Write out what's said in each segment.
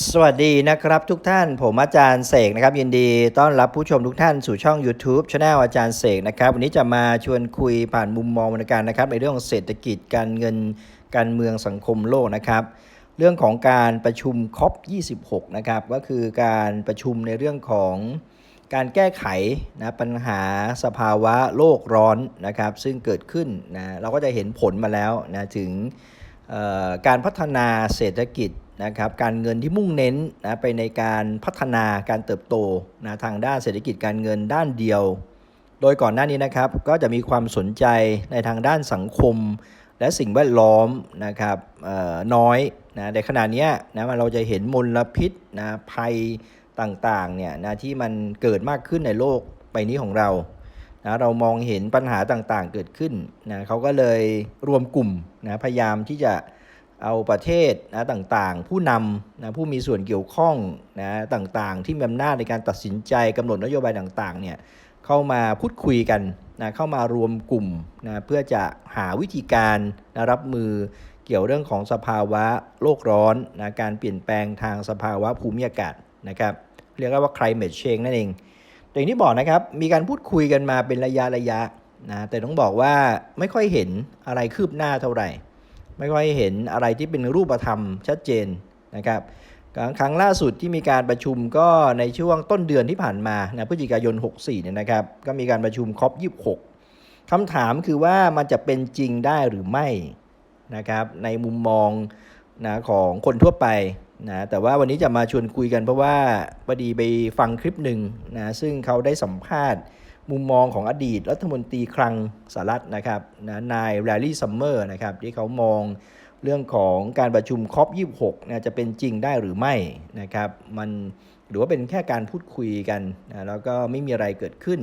สวัสดีนะครับทุกท่านผมอาจารย์เสกนะครับ ยินดีต้อนรับผู้ชมทุกท่านสู่ช่อง YouTube c h anel อาจารย์เสกนะครับ วันนี้จะมาชวนคุยผ่านมุมมองวรรณการนะครับ ในเรื่องของเศรษฐกิจการเงินการเมืองสังคมโลกนะครับ เรื่องของการประชุมคอป26 นะครับ ก็คือการประชุมในเรื่องของการแก้ไขนะปัญหาสภาวะโลกร้อนนะครับ ซึ่งเกิดขึ้นนะเราก็จะเห็นผลมาแล้วนะถึงการพัฒนาเศรษฐกิจ นะครับการเงินที่มุ่งเน้นนะไปในการพัฒนาการเติบโตนะทางด้านเศรษฐกิจการเงินด้านเดียว โดยก่อนหน้านี้นะครับก็จะมีความสนใจในทางด้านสังคม และสิ่งแวดล้อมนะครับน้อยนะในขณะนี้นะเราจะเห็นมลพิษนะภัยต่างๆเนี่ยนะที่มันเกิดมากขึ้นในโลกใบนี้ของเรานะเรามองเห็นปัญหาต่างๆเกิดขึ้นนะเขาก็เลยรวมกลุ่มนะพยายามที่จะ เอาประเทศนะต่างๆ ผู้นำนะผู้มีส่วนเกี่ยวข้องนะต่างๆ ที่มีอำนาจในการตัดสินใจกำหนดนโยบายต่างๆเนี่ยเข้ามาพูดคุยกันนะเข้ามารวมกลุ่มนะเพื่อจะหาวิธีการนะรับมือเกี่ยวเรื่องของสภาวะโลกร้อนนะการเปลี่ยนแปลงทางสภาวะภูมิอากาศนะครับเรียกว่า climate change นั่นเองแต่อย่างที่บอกนะครับมีการพูดคุยกันมาเป็นระยะระยะนะแต่ต้องบอกว่าไม่ค่อยเห็นอะไรคืบหน้าเท่าไหร่ ไม่ค่อยเห็นอะไรที่เป็นรูปธรรมชัดเจนนะครับครั้งล่าสุดที่มีการประชุมก็ในช่วงต้นเดือนที่ผ่านมานะพฤศจิกายน 64เนี่ยนะครับก็มีการประชุมคอป26คำถามคือว่ามันจะเป็นจริงได้หรือไม่นะครับในมุมมองนะของคนทั่วไปนะแต่ว่าวันนี้จะมาชวนคุยกันเพราะว่าพอดีไปฟังคลิปหนึ่งนะซึ่งเขาได้สัมภาษณ์ มุมมองของอดีตรัฐมนตรีคลังสหรัฐนะครับนะนายแรลลี่ซัมเมอร์นะครับที่เขามองเรื่องของการประชุมคอป26นะจะเป็นจริงได้หรือไม่นะครับมันหรือว่าเป็นแค่การพูดคุยกันนะแล้วก็ไม่มีอะไรเกิดขึ้น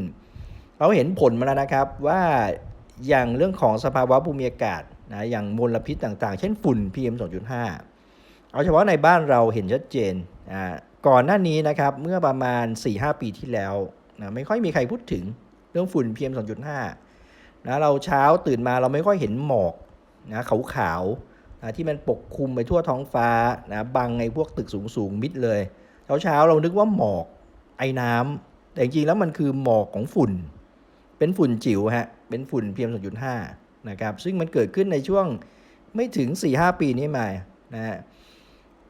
เราเห็นผลมาแล้วนะครับว่าอย่างเรื่องของสภาวะภูมิอากาศนะอย่างมลพิษต่างๆ เช่นฝุ่น PM 2.5 เอาเฉพาะในบ้านเราเห็นชัดเจนอ่าก่อนหน้านี้นะครับเมื่อประมาณ 4-5 ปีที่แล้ว นะไม่ค่อยมีใครพูดถึงเรื่องฝุ่น PM 2.5นะเราเช้าตื่นมาเราไม่ค่อยเห็นหมอกนะขาวๆนะที่มันปกคลุมไปทั่วท้องฟ้านะบังไอ้พวกตึกสูงๆมิดเลยเช้าเช้าเรานึกว่าหมอกไอ้น้ำแต่จริงๆแล้วมันคือหมอกของฝุ่น เป็นฝุ่นจิ๋วฮะเป็นฝุ่น PM 2.5นะครับซึ่งมันเกิดขึ้นในช่วงไม่ถึง 4-5 ปีนี้มานะฮะ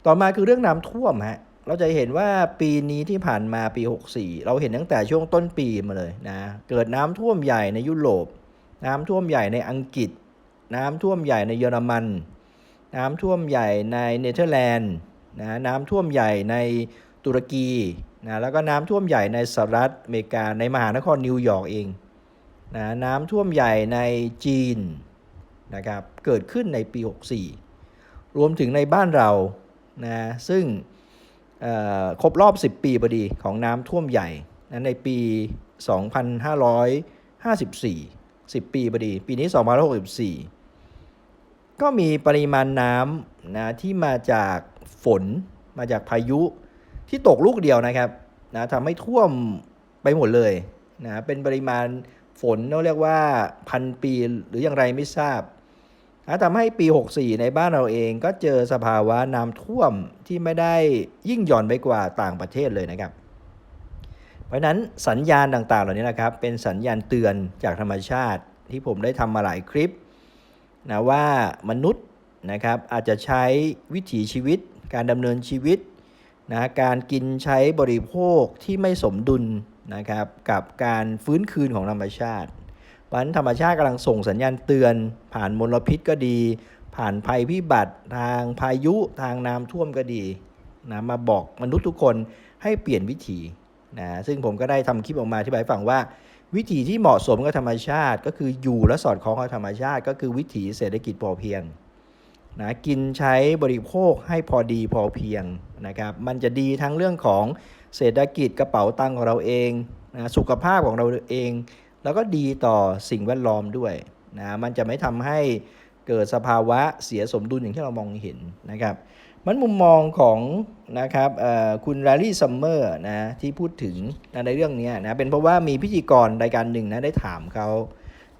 ต่อมาคือเรื่องน้ำท่วมฮะ เราจะเห็นว่าปีนี้ที่ผ่านมาปี 64 เราเห็นตั้งแต่ช่วงต้นปีมาเลยนะ เกิดน้ำท่วมใหญ่ในยุโรป น้ำท่วมใหญ่ในอังกฤษ น้ำท่วมใหญ่ในเยอรมัน น้ำท่วมใหญ่ในเนเธอร์แลนด์นะน้ำท่วมใหญ่ในตุรกีนะแล้วก็น้ำท่วมใหญ่ในสหรัฐอเมริกาในมหานครนิวยอร์กเองนะน้ำท่วมใหญ่ในจีนนะครับเกิดขึ้นในปี 64 รวมถึงในบ้านเรานะซึ่ง ครบรอบ 10 ปีพอดีของน้ำท่วมใหญ่นะในปี 2554 10 ปีพอดี ปีนี้ 2564 ก็มีปริมาณน้ำนะที่มาจากฝนมาจากพายุที่ตกลูกเดียวนะครับนะทำให้ท่วมไปหมดเลยนะเป็นปริมาณฝนเราเรียกว่าพันปีหรืออย่างไรไม่ทราบ ทำให้ปี 64 ในบ้านเราเองก็เจอสภาวะน้ำท่วมที่ไม่ได้ยิ่งหย่อนไปกว่าต่างประเทศเลยนะครับ เพราะนั้นสัญญาณต่างๆ เหล่านี้นะครับ เป็นสัญญาณเตือนจากธรรมชาติที่ผมได้ทำมาหลายคลิปนะว่ามนุษย์นะครับอาจจะใช้วิถีชีวิต การดำเนินชีวิตนะการกินใช้บริโภคที่ไม่สมดุลนะครับกับการฟื้นคืนของธรรมชาติ เพราะฉะนั้นธรรมชาติกำลังส่งสัญญาณเตือน ผ่านมลพิษก็ดี ผ่านภัยพิบัติทางพายุทางน้ำท่วมก็ดีนะมาบอกมนุษย์ทุกคนให้เปลี่ยนวิถีนะซึ่งผมก็ได้ทำคลิปออกมาที่บายฟังว่า วิถีที่เหมาะสมกับธรรมชาติ ก็คืออยู่และสอดคล้องกับธรรมชาติ ก็คือวิถีเศรษฐกิจพอเพียงนะกินใช้บริโภคให้พอดีพอเพียงนะครับมันจะดีทั้งเรื่องของเศรษฐกิจกระเป๋าตังของเราเองนะสุขภาพของเราเอง แล้วก็ดีต่อสิ่งแวดล้อมด้วยนะมันจะไม่ทำให้เกิดสภาวะเสียสมดุลอย่างที่เรามองเห็นนะครับมันมุมมองของนะครับเอ่อคุณแรลลี่ซัมเมอร์นะที่พูดถึงในเรื่องนี้นะเป็นเพราะว่ามีพิธีกรรายการหนึ่งนะได้ถามเขา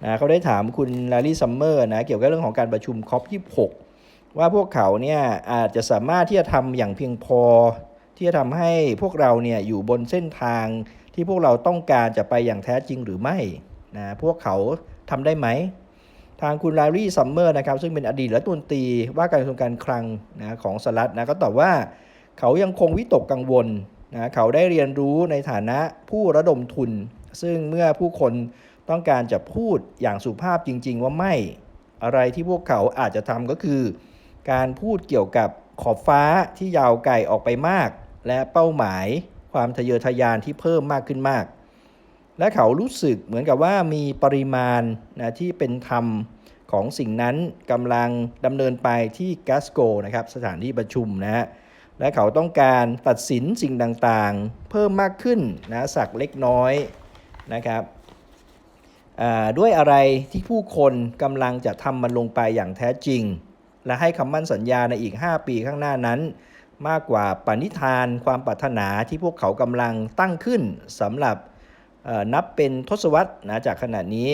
นะเขาได้ถามคุณแรลลี่ซัมเมอร์นะเกี่ยวกับเรื่องของการประชุมคอป26 ว่าพวกเขาเนี่ยอาจจะสามารถที่จะทำอย่างเพียงพอ ที่จะทำให้พวกเราเนี่ยอยู่บนเส้นทาง ที่พวกเราต้องการจะไปอย่างแท้จริงหรือไม่นะพวกเขาทำได้ไหม ทางคุณลารีซัมเมอร์นะครับซึ่งเป็นอดีตรัฐมนตรีว่าการกระทรวงการคลังนะของสหรัฐนะก็ตอบว่าเขายังคงวิตกกังวลนะเขาได้เรียนรู้ในฐานะผู้ระดมทุน ซึ่งเมื่อผู้คนต้องการจะพูดอย่างสุภาพจริง ๆ ว่าไม่อะไรที่พวกเขาอาจจะทำก็คือ การพูดเกี่ยวกับขอบฟ้าที่ยาวไกลออกไปมาก และเป้าหมาย ความทะเยอทะยานที่เพิ่มมากขึ้นมาก และเขารู้สึกเหมือนกับว่ามีปริมาณนะที่เป็นธรรมของสิ่งนั้นกำลังดำเนินไปที่กัสโกนะครับสถานที่ประชุมนะฮะและเขาต้องการตัดสินสิ่งต่างๆ เพิ่มมากขึ้นนะสักเล็กน้อยนะครับด้วยอะไรที่ผู้คนกำลังจะทำมันลงไปอย่างแท้จริง และให้คำมั่นสัญญาในอีก 5 ปีข้างหน้านั้น มากกว่าปณิธานความปรารถนาที่พวกเขากำลังตั้งขึ้นสำหรับนับเป็นทศวรรษนะจากขณะนี้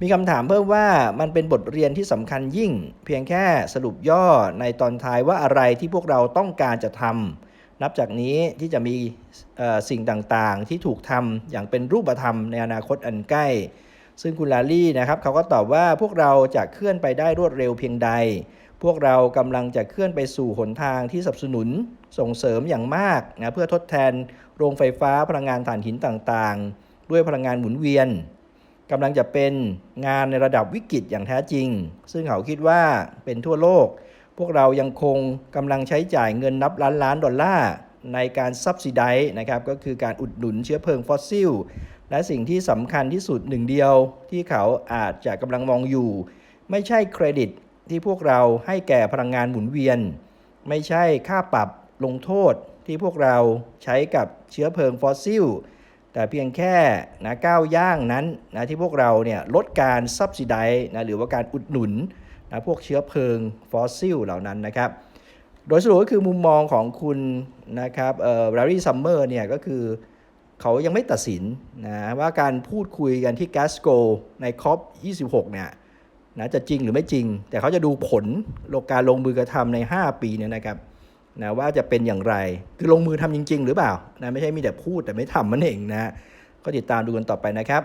มีคำถามเพิ่มว่ามันเป็นบทเรียนที่สำคัญยิ่ง เพียงแค่สรุปย่อในตอนท้ายว่าอะไรที่พวกเราต้องการจะทำนับจากนี้ที่จะมีเอ่อสิ่งต่างๆ ที่ถูกทำอย่างเป็นรูปธรรมในอนาคตอันใกล้ ซึ่งคุณลาลี่นะครับเขาก็ตอบว่าพวกเราจะเคลื่อนไปได้รวดเร็วเพียงใด พวกเรากำลังจะเคลื่อนไปสู่หนทางที่สนับสนุนส่งเสริมอย่างมากนะเพื่อทดแทนโรงไฟฟ้าพลังงานถ่านหินต่างๆ ด้วยพลังงานหมุนเวียนกำลังจะเป็นงานในระดับวิกฤตอย่างแท้จริง ซึ่งเขาคิดว่าเป็นทั่วโลก พวกเรายังคงกำลังใช้จ่ายเงินนับล้านล้านดอลลาร์ในการซับซิไดนะครับก็คือการอุดหนุนเชื้อเพลิงฟอสซิล และสิ่งที่สำคัญที่สุดหนึ่งเดียวที่เขาอาจจะกำลังมองอยู่ ไม่ใช่เครดิต ที่พวกเราให้แก่พลังงานหมุนเวียน ไม่ใช่ค่าปรับลงโทษที่พวกเราใช้กับเชื้อเพลิงฟอสซิล แต่เพียงแค่นะก้าวย่างนั้นนะที่พวกเราเนี่ยลดการซับซิไดนะหรือว่าการอุดหนุนนะพวกเชื้อเพลิงฟอสซิลเหล่านั้นนะครับ โดยสรุปก็คือมุมมองของคุณนะครับเอ่อแรรี่ซัมเมอร์เนี่ยก็คือเขายังไม่ตัดสินนะว่าการพูดคุยกันที่แกสโกในคอป26เนี่ย นะจะจริงหรือไม่จริง แต่เขาจะดูผลลกการลงมือกระทำใน 5 ปีเนี่ยนะครับนะว่าจะเป็นอย่างไรคือลงมือทำจริง ๆ หรือเปล่านะไม่ใช่มีแต่พูดแต่ไม่ทำมันเองนะก็ติดตามดูกันต่อไปนะครับ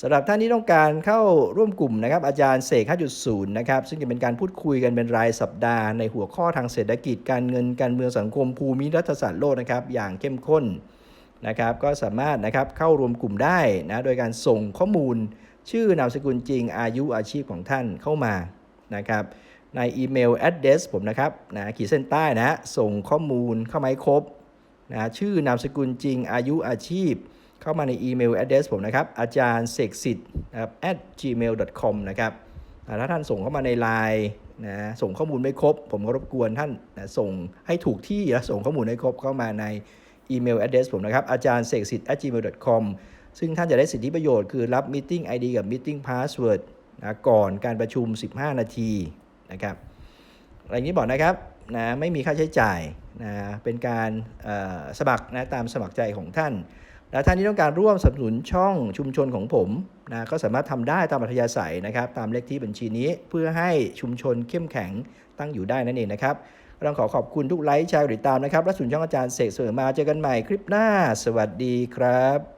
สำหรับท่านที่ต้องการเข้าร่วมกลุ่มนะครับอาจารย์เสก 5.0 นะครับซึ่งจะเป็นการพูดคุยกันเป็นรายสัปดาห์ ในหัวข้อทางเศรษฐกิจการเงินการเมืองสังคมภูมิรัฐศาสตร์โลกนะครับอย่างเข้มข้นนะครับก็สามารถนะครับเข้ารวมกลุ่มได้นะโดยการส่งข้อมูล ชื่อนามสกุลจริงอายุอาชีพของท่านเข้ามานะครับในอีเมล address ผมนะครับนะขีดเส้นใต้นะส่งข้อมูลเข้ามาให้ครบนะชื่อนามสกุลจริงอายุอาชีพ เข้ามาในอีเมล address ผมนะครับอาจารย์เสกสิทธิ์นะครับ at gmail.com นะครับถ้าท่านส่งเข้ามาในไลน์นะส่งข้อมูลไม่ครบ ผมก็รบกวนท่านนะส่งให้ถูกที่และส่งข้อมูลให้ครบเข้ามาในอีเมล address ผมนะครับอาจารย์เสกสิทธิ์ at gmail.com ซึ่งท่านจะได้สิทธิประโยชน์คือรับ meeting ID กับ meeting password นะก่อนการประชุม 15 นาทีนะครับอะไรนี้บอกนะครับนะไม่มีค่าใช้จ่ายนะเป็นการสมัครนะตามสมัครใจของท่าน และท่านที่ต้องการร่วมสนับสนุนช่องชุมชนของผมนะก็สามารถทำได้ตามอัธยาศัยนะครับ ตามเลขที่บัญชีนี้เพื่อให้ชุมชนเข้มแข็งตั้งอยู่ได้นั่นเองนะครับต้องขอขอบคุณทุกไลค์แชร์กดติดตามนะครับ และสุนช่องอาจารย์เสกเสมอมาเจอกันใหม่คลิปหน้า สวัสดีครับ